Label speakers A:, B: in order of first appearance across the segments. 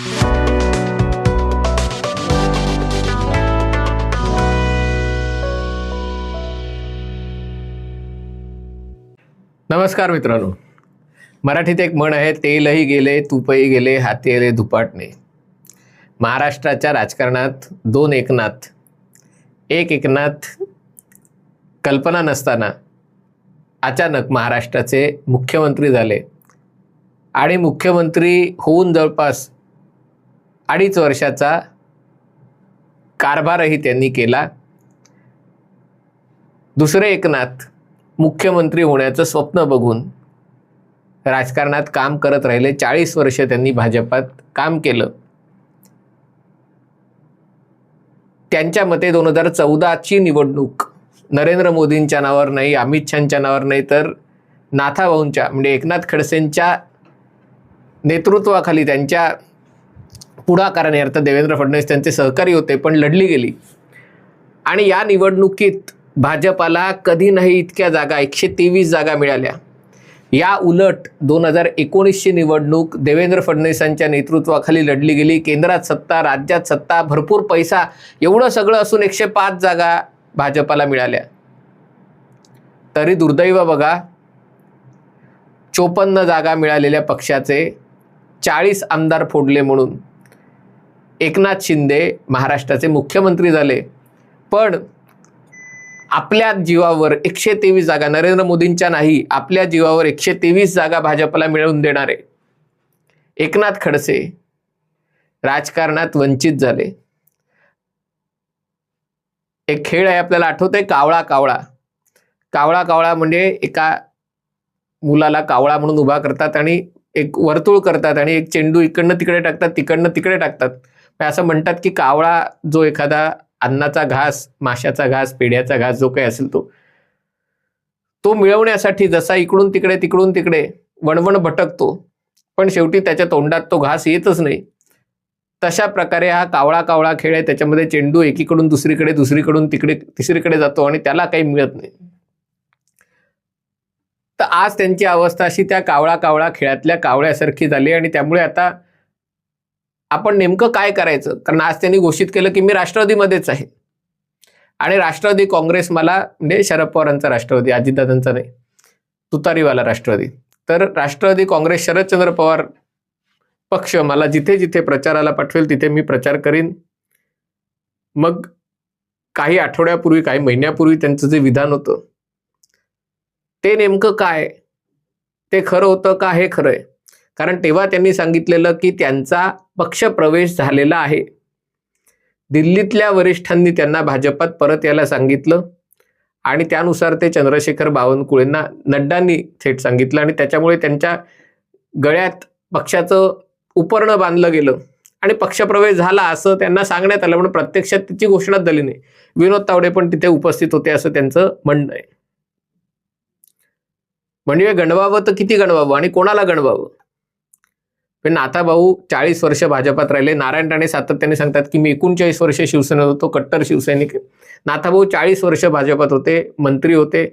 A: नमस्कार मित्रांनो. मराठीत एक म्हण आहे तेलही गेले तुपही गेले हाती आले धुपाटणे. महाराष्ट्राच्या राजकारणात दोन एकनाथ. एक एकनाथ कल्पना नसताना अचानक महाराष्ट्राचे मुख्यमंत्री झाले. आणि मुख्यमंत्री होऊन जवळपास अडीच वर्षाचा कारभारही त्यांनी केला. दुसरे एकनाथ मुख्यमंत्री होण्याचं स्वप्न बघून राजकारणात काम करत राहिले. चाळीस वर्ष त्यांनी भाजपात काम केलं. त्यांच्या मते दोन हजार चौदाची निवडणूक नरेंद्र मोदींच्या नावावर नाही अमित शहाच्या नावावर नाही तर नाथाभाऊंच्या म्हणजे एकनाथ खडसेंच्या नेतृत्वाखाली त्यांच्या पुढाकाराने अर्थ देवेंद्र फडणवीस त्यांचे सहकारी होते पण लढली गेली. आणि या निवडणुकीत भाजपाला कधी नाही इतक्या जागा एकशे तेवीस जागा मिळाल्या. या उलट दोन हजार एकोणीसची निवडणूक देवेंद्र फडणवीसांच्या नेतृत्वाखाली लढली गेली. केंद्रात सत्ता राज्यात सत्ता भरपूर पैसा एवढं सगळं असून एकशे पाच जागा भाजपाला मिळाल्या. तरी दुर्दैव बघा चोपन्न जागा मिळालेल्या पक्षाचे चाळीस आमदार फोडले म्हणून. एकनाथ शिंदे महाराष्ट्राचे मुख्यमंत्री झाले. पण आपल्या जीवावर एकशे तेवीस जागा नरेंद्र मोदींच्या नाही आपल्या जीवावर एकशे तेवीस जागा भाजपला मिळवून देणारे. एकनाथ खडसे राजकारणात वंचित झाले. एक खेळ आहे आपल्याला आठवतंय कावळा कावळा. कावळा कावळा म्हणजे एका मुलाला कावळा म्हणून उभा करतात आणि एक वर्तुळ करतात आणि एक चेंडू इकडनं तिकडे टाकतात तिकडनं तिकडे टाकतात. असं म्हणतात की कावळा जो एखादा अन्नाचा घास माशाचा घास पेढ्याचा घास जो काही असेल तो तो मिळवण्यासाठी जसा इकडून तिकडे तिकडून तिकडे वणवण भटकतो पण शेवटी त्याच्या तोंडात तो घास येतच नाही. तशा प्रकारे हा कावळा कावळा खेळ आहे त्याच्यामध्ये चेंडू एकीकडून दुसरीकडे दुसरीकडून तिकडे तिसरीकडे जातो आणि त्याला काही मिळत नाही. तर आज त्यांची अवस्था अशी त्या कावळा कावळा खेळातल्या कावळ्यासारखी झाली आणि त्यामुळे आता आपण नेमकं काय करायचं? कारण आज त्यांनी घोषित केलं की मी राष्ट्रवादीमध्येच आहे. आणि राष्ट्रवादी काँग्रेस मला म्हणजे शरद पवारांचा राष्ट्रवादी अजितदादांचा नाही. तुतारीवाला राष्ट्रवादी. तर राष्ट्रवादी काँग्रेस शरदचंद्र पवार पक्ष मला जिथे जिथे प्रचाराला पाठवेल तिथे मी प्रचार करीन. मग काही आठवड्यापूर्वी काही महिन्यापूर्वी त्यांचं जे विधान होतं ते नेमकं काय? ते खरं होतं का? हे खरं आहे. कारण तेव्हा त्यांनी सांगितलेलं की त्यांचा पक्ष प्रवेश झालेला आहे. दिल्लीतल्या वरिष्ठांनी त्यांना भाजपात परत यायला सांगितलं आणि त्यानुसार ते चंद्रशेखर बावनकुळेंना नड्डांनी थेट सांगितलं आणि त्याच्यामुळे त्यांच्या गळ्यात पक्षाचं उपरणं बांधलं गेलं. आणि पक्षप्रवेश झाला असं त्यांना सांगण्यात आलं पण प्रत्यक्षात त्याची घोषणाच झाली नाही. विनोद तावडे पण तिथे उपस्थित होते असं त्यांचं म्हणणं आहे. म्हणजे गणवावं तर किती गणवावं आणि कोणाला गणवावं? पण नाथाभाऊ चाळीस वर्ष भाजपात राहिले. नारायण राणे सातत्याने सांगतात की मी एकोणचाळीस वर्ष शिवसेनेत होतो कट्टर शिवसैनिक नाथाभाऊ चाळीस वर्ष भाजपात होते मंत्री होते.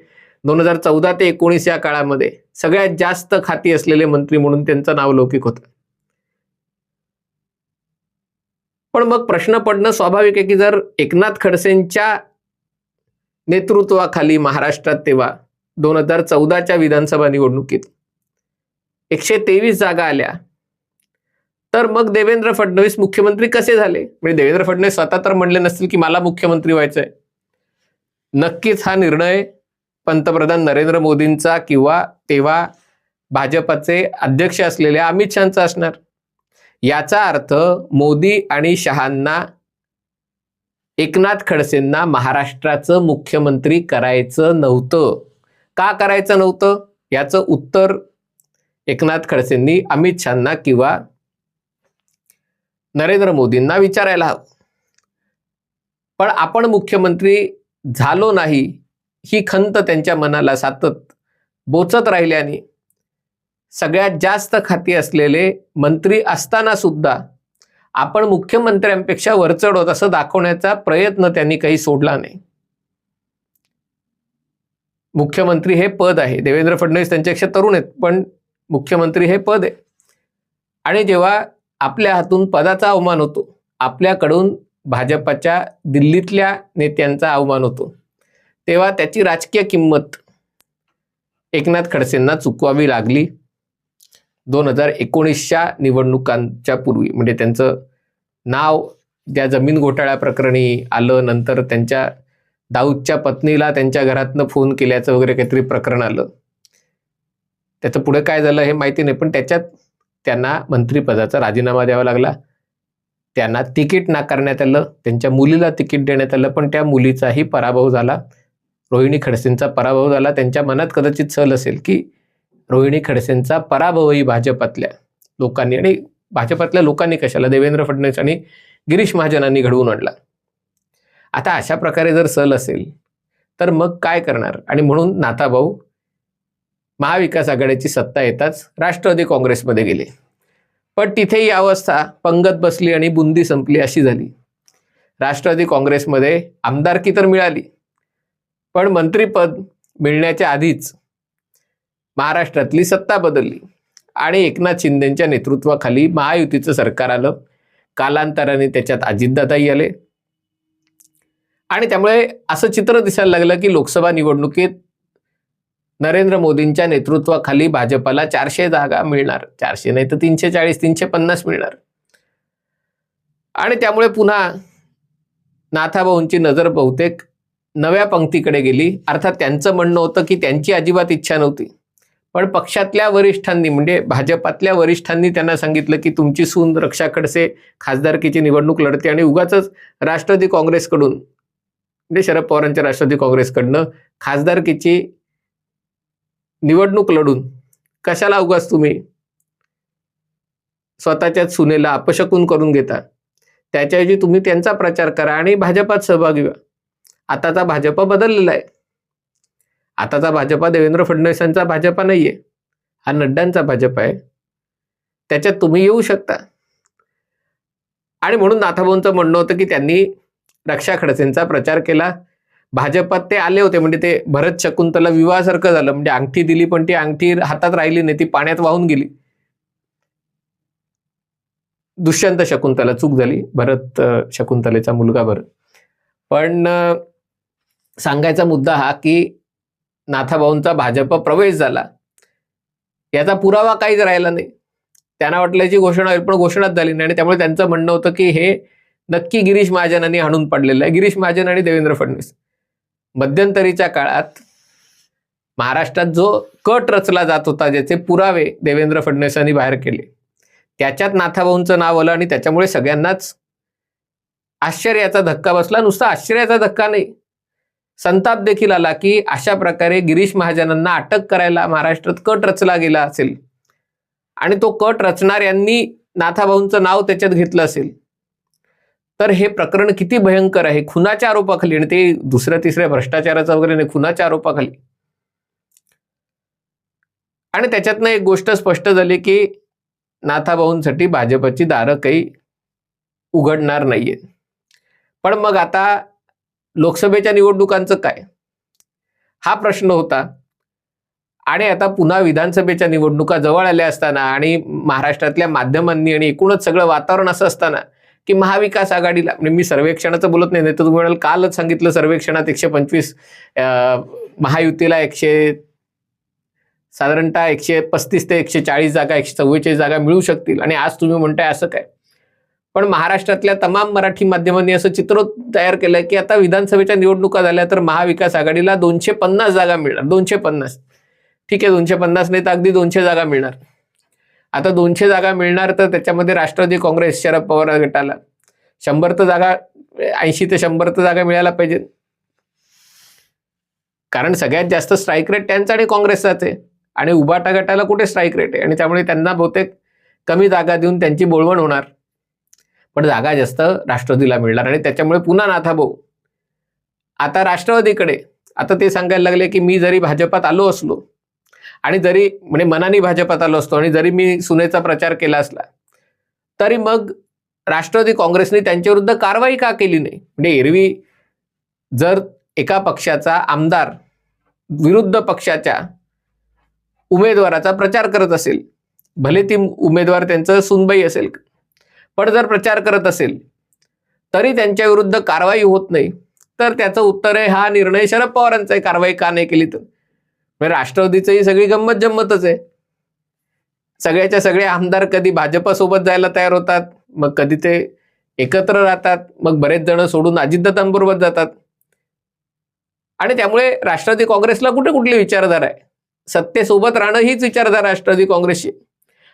A: दोन हजार चौदा ते एकोणीस या काळामध्ये सगळ्यात जास्त खाती असलेले मंत्री म्हणून त्यांचं नाव लौकिक होतं. पण मग प्रश्न पडणं स्वाभाविक आहे की जर एकनाथ खडसेंच्या नेतृत्वाखाली महाराष्ट्रात तेव्हा दोन हजार चौदाच्या विधानसभा निवडणुकीत एकशे तेवीस जागा आल्या तर मग देवेंद्र फडणवीस मुख्यमंत्री कसे झाले? म्हणजे देवेंद्र फडणवीस स्वतः तर म्हणले नसतील की मला मुख्यमंत्री व्हायचंय. नक्कीच हा निर्णय पंतप्रधान नरेंद्र मोदींचा किंवा तेव्हा भाजपचे अध्यक्ष असलेल्या अमित शहाचा असणार. याचा अर्थ मोदी आणि शहांना एकनाथ खडसेंना महाराष्ट्राचं मुख्यमंत्री करायचं नव्हतं. का करायचं नव्हतं? याचं उत्तर एकनाथ खडसेंनी अमित शहांना किंवा नरेंद्र मोदींना विचारायला हवं. पण आपण मुख्यमंत्री झालो नाही ही खंत त्यांच्या मनाला सातत बोचत राहिल्याने सगळ्यात जास्त खाती असलेले मंत्री असताना सुद्धा आपण मुख्यमंत्र्यांपेक्षा वरचढ होत असं दाखवण्याचा प्रयत्न त्यांनी काही सोडला नाही. मुख्यमंत्री हे पद आहे. देवेंद्र फडणवीस त्यांच्यापेक्षा तरुण आहेत पण मुख्यमंत्री हे पद आहे. आणि जेव्हा आपल्या हातून पदाचा अवमान होतो. आपल्याकडून भाजपच्या दिल्लीतल्या नेत्यांचा अवमान होतो. तेव्हा त्याची राजकीय किंमत एकनाथ खडसेंना चुकवावी लागली. दोन हजार एकोणीसच्या निवडणुकांच्या पूर्वी म्हणजे त्यांचं नाव त्या जमीन घोटाळ्या प्रकरणी आलं नंतर त्यांच्या दाऊदच्या पत्नीला त्यांच्या घरातनं फोन केल्याचं वगैरे काहीतरी प्रकरण आलं. त्याचं पुढे काय झालं हे माहिती नाही पण त्याच्यात त्यांना मंत्रिपदाचा राजीनामा द्यावा लागला. त्यांना तिकीट नाकारण्यात आलं त्यांच्या मुलीला तिकीट देण्यात आलं पण त्या मुलीचाही पराभव झाला. रोहिणी खडसेंचा पराभव झाला. त्यांच्या मनात कदाचित सल असेल की रोहिणी खडसेंचा पराभवही भाजपातल्या लोकांनी आणि भाजपातल्या लोकांनी कशाला? देवेंद्र फडणवीस आणि गिरीश महाजनांनी घडवून आणला. आता अशा प्रकारे जर सल असेल तर मग काय करणार? आणि म्हणून नाताभाऊ महाविकास आघाडीची सत्ता येताच राष्ट्रवादी काँग्रेसमध्ये गेले. पण तिथे ही अवस्था पंगत बसली आणि बुंदी संपली अशी झाली. राष्ट्रवादी काँग्रेसमध्ये आमदारकी तर मिळाली. पण मंत्रीपद मिळण्याच्या आधीच महाराष्ट्रातली सत्ता बदलली आणि एकनाथ शिंदेच्या नेतृत्वाखाली महायुतीचं सरकार आलं. कालांतराने त्याच्यात अजितदादाही आले. आणि त्यामुळे असं चित्र दिसायला लागलं की लोकसभा निवडणुकीत नरेंद्र मोदींच्या नेतृत्वाखाली भाजपला चारशे जागा मिळणार. चारशे नाही तर तीनशे चाळीस तीनशे पन्नास मिळणार. आणि त्यामुळे पुन्हा नाथाभाऊंची नजर बहुतेक नव्या पंक्तीकडे गेली. अर्थात त्यांचं म्हणणं होतं की त्यांची अजिबात इच्छा नव्हती. पण पक्षातल्या वरिष्ठांनी म्हणजे भाजपातल्या वरिष्ठांनी त्यांना सांगितलं की तुमची सून रक्षा खडसे खासदारकीची निवडणूक लढते आणि उगाच राष्ट्रवादी काँग्रेसकडून म्हणजे शरद पवारांच्या राष्ट्रवादी काँग्रेसकडनं खासदारकीची निवडणूक लढून कशाला उगाच तुम्ही? स्वतःच्याच सुनेला अपशकून करून घेता. त्याच्याऐवजी तुम्ही त्यांचा प्रचार करा आणि भाजपात सहभागी व्हा. आताचा भाजपा बदललेला आहे. आताचा भाजपा देवेंद्र फडणवीसांचा भाजपा नाहीये. हा नड्डांचा भाजप आहे. त्याच्यात तुम्ही येऊ शकता. आणि म्हणून नाथाभाऊंचं म्हणणं होतं की त्यांनी रक्षा खडसेंचा प्रचार केला. भाजपात ते आले होते म्हणजे ते भरत शकुंतला विवाहासारखं झालं. म्हणजे अंगठी दिली पण ती अंगठी हातात राहिली नाही ती पाण्यात वाहून गेली. दुष्यंत शकुंतला चूक झाली. भरत शकुंतलेचा मुलगा भरत. पण सांगायचा मुद्दा हा की नाथाभाऊंचा भाजप प्रवेश झाला. याचा पुरावा काहीच राहिला नाही. त्यांना वाटल्याची घोषणा होईल पण घोषणाच झाली नाही. आणि त्यामुळे त्यांचं म्हणणं होतं की हे नक्की गिरीश महाजनांनी हाणून पडलेलं आहे. गिरीश महाजन आणि देवेंद्र फडणवीस. मध्यंतरीच्या काळात महाराष्ट्रात जो कट रचला जात होता ज्याचे पुरावे देवेंद्र फडणवीसांनी बाहेर केले त्याच्यात नाथाभाऊंचं नाव आलं आणि त्याच्यामुळे सगळ्यांनाच आश्चर्याचा धक्का बसला. नुसता आश्चर्याचा धक्का नाही संताप देखील आला की अशा प्रकारे गिरीश महाजनांना अटक करायला महाराष्ट्रात कट रचला गेला असेल. आणि तो कट रचणाऱ्यांनी नाथाभाऊंचं नाव त्याच्यात घेतलं असेल. तर हे प्रकरण किती भयंकर आहे? खुनाच्या आरोपाखाली आणि ते दुसऱ्या तिसऱ्या भ्रष्टाचाराचा वगैरे नाही खुनाच्या आरोपाखाली. आणि त्याच्यातनं एक गोष्ट स्पष्ट झाली की नाथाभाऊंसाठी भाजपची दारं काही उघडणार नाहीये. पण मग आता लोकसभेच्या निवडणुकांचं काय? हा प्रश्न होता. आणि आता पुन्हा विधानसभेच्या निवडणुका जवळ आल्या असताना आणि महाराष्ट्रातल्या माध्यमांनी आणि एकूणच सगळं वातावरण असं असताना की महाविकास आघाडीला म्हणजे मी सर्वेक्षणाचं बोलत नाही नाही तर तुम्ही म्हणाल कालच सांगितलं सर्वेक्षणात एकशे पंचवीस महायुतीला एकशे साधारणतः एकशे पस्तीस ते एकशे चाळीस जागा एकशे चव्वेचाळीस जागा मिळू शकतील. आणि आज तुम्ही म्हणताय असं काय? पण महाराष्ट्रातल्या तमाम मराठी माध्यमांनी असं चित्र तयार केलंय की आता विधानसभेच्या निवडणुका झाल्या तर महाविकास आघाडीला दोनशे पन्नास जागा मिळणार. दोनशे पन्नास. ठीक आहे दोनशे पन्नास नाही तर अगदी दोनशे जागा मिळणार. आता दोनशे जागा मिळणार तर त्याच्यामध्ये राष्ट्रवादी काँग्रेस शरद पवार गटाला. शंभर तर जागा ऐंशी ते शंभर तर जागा मिळायला पाहिजे कारण सगळ्यात जास्त स्ट्राईक रेट त्यांचा आणि काँग्रेसचाच आहे. आणि उभाटा गटाला कुठे स्ट्राईक रेट आहे? आणि त्यामुळे त्यांना बहुतेक कमी जागा देऊन त्यांची बोळवण होणार. पण जागा जास्त राष्ट्रवादीला मिळणार आणि त्याच्यामुळे पुन्हा नाथाभाऊ आता राष्ट्रवादीकडे आता ते सांगायला लागले की मी जरी भाजपात आलो असलो आणि जरी म्हणजे मनाने भाजपात आलो असतो आणि जरी मी सुनेचा प्रचार केला असला तरी मग राष्ट्रवादी काँग्रेसने त्यांच्याविरुद्ध कारवाई का केली नाही? म्हणजे एरवी जर एका पक्षाचा आमदार विरुद्ध पक्षाच्या उमेदवाराचा प्रचार करत असेल भले ती उमेदवार त्यांचं सुनबाई असेल पण जर प्रचार करत असेल तरी त्यांच्या विरुद्ध कारवाई होत नाही. तर त्याचं उत्तर आहे हा निर्णय शरद पवारांचा आहे कारवाई का नाही केली तर. म्हणजे राष्ट्रवादीचं ही सगळी गंमत जम्मतच आहे. सगळ्याच्या सगळे आमदार कधी भाजपासोबत जायला तयार होतात मग कधी ते एकत्र राहतात मग बरेच जण सोडून अजितदादांबरोबर जातात. आणि त्यामुळे राष्ट्रवादी काँग्रेसला कुठे कुठली विचारधारा आहे? सत्तेसोबत राहणं हीच विचारधारा राष्ट्रवादी काँग्रेसची.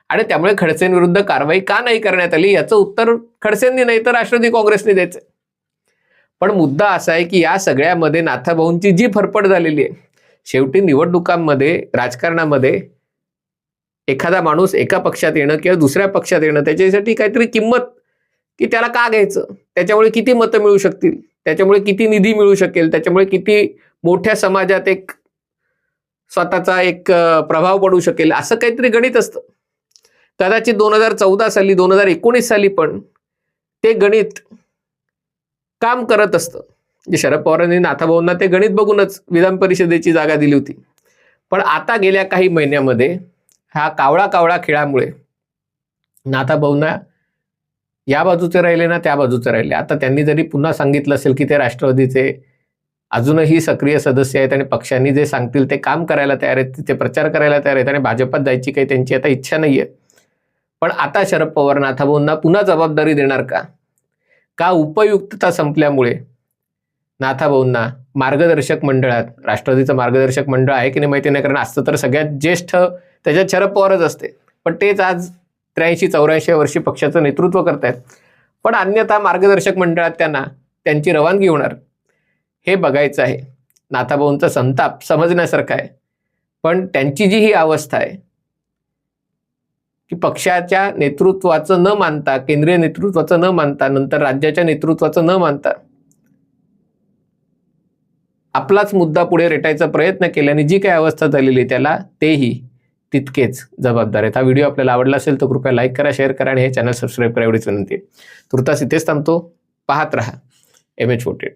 A: आणि त्यामुळे खडसेंविरुद्ध कारवाई का नाही करण्यात आली याचं उत्तर खडसेंनी नाही तर राष्ट्रवादी काँग्रेसने द्यायचं. पण मुद्दा असा आहे की या सगळ्यामध्ये नाथाभाऊंची जी फरफड झालेली आहे शेवटी निवडणुकांमध्ये राजकारणामध्ये एखादा माणूस एका पक्षात येणं किंवा दुसऱ्या पक्षात येणं त्याच्यासाठी काहीतरी किंमत की त्याला का घ्यायचं? त्याच्यामुळे किती मतं मिळू शकतील? त्याच्यामुळे किती निधी मिळू शकेल? त्याच्यामुळे किती मोठ्या समाजात एक स्वतःचा एक प्रभाव पडू शकेल? असं काहीतरी गणित असतं. कदाचित दोन हजार चौदा साली दोन हजार एकोणीस साली पण ते गणित काम करत असतं. जे शरद पवारांनी नाथाभाऊंना ते गणित बघूनच विधान परिषदेची जागा दिली होती. पण आता गेल्या काही महिन्यामध्ये हा कावळा कावळा खेळामुळे नाथाभाऊंना या बाजूचे राहिले ना त्या बाजूचे राहिले. आता त्यांनी जरी पुन्हा सांगितलं असेल की ते राष्ट्रवादीचे अजूनही सक्रिय सदस्य आहेत आणि पक्षांनी जे सांगतील ते काम करायला तयार आहेत तिथे प्रचार करायला तयार आहेत आणि भाजपात जायची काही त्यांची आता इच्छा नाही आहे पण आता शरद पवार नाथाभाऊंना पुन्हा जबाबदारी देणार का? का उपयुक्तता संपल्यामुळे नाथाभाऊंना मार्गदर्शक मंडळात राष्ट्रवादीचं मार्गदर्शक मंडळ आहे की नाही माहिती नाही कारण असतं तर सगळ्यात ज्येष्ठ त्याच्यात शरद पवारच असते. पण तेच आज त्र्याऐंशी चौऱ्याऐंशी वर्षी पक्षाचं नेतृत्व करतायत. पण अन्यथा मार्गदर्शक मंडळात त्यांना त्यांची रवानगी होणार. हे बघायचं आहे. नाथाभाऊंचा संताप समजण्यासारखा आहे. पण त्यांची जी ही अवस्था आहे की पक्षाच्या नेतृत्वाचं न मानता केंद्रीय नेतृत्वाचं न मानता नंतर राज्याच्या नेतृत्वाचं न मानता आपलाच मुद्दा पुढे रेटायचा प्रयत्न केल्याने जी काही अवस्था झालेली आहे त्याला तेही तितकेच जबाबदार आहेत. हा व्हिडिओ आपल्याला आवडला असेल तर कृपया लाईक करा शेअर करा आणि हे चॅनल सबस्क्राईब करा एवढीच विनंती आहे. तुर्तास इथेच थांबतो. पाहत रहा. M H voted